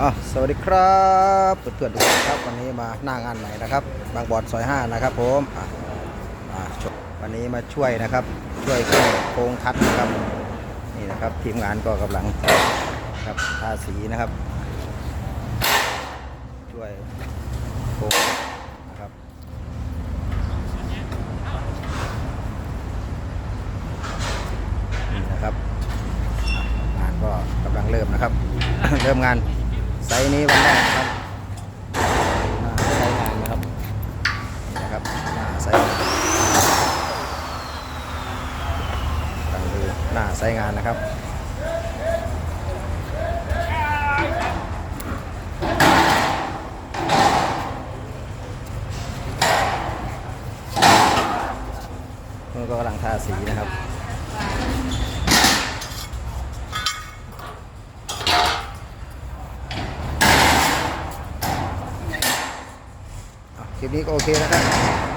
อะสวัสดีครับเพื่อนๆทุกคนครับวันนี้มาหน้างานใหม่นะครับ บางบอนซอย5นะครับผมอะอะวันนี้มาช่วยนะครับ ช่วยขึ้นโครงคัดนะครับนี่นะครับทีมงานก็กำลังครับทาสีนะครับ ช่วยโครงนะครับนี่นะครับงานก็กำลังเริ่มนะครับ เริ่มงาน ไซส์นี้วันแรกนะครับหน้าไซส์งานนะครับนี่นะครับหน้าไซส์งานกำลังดูหน้าไซส์งานนะครับมันก็กำลังทาสีนะครับ คลิปนี้ก็โอเคนะครับ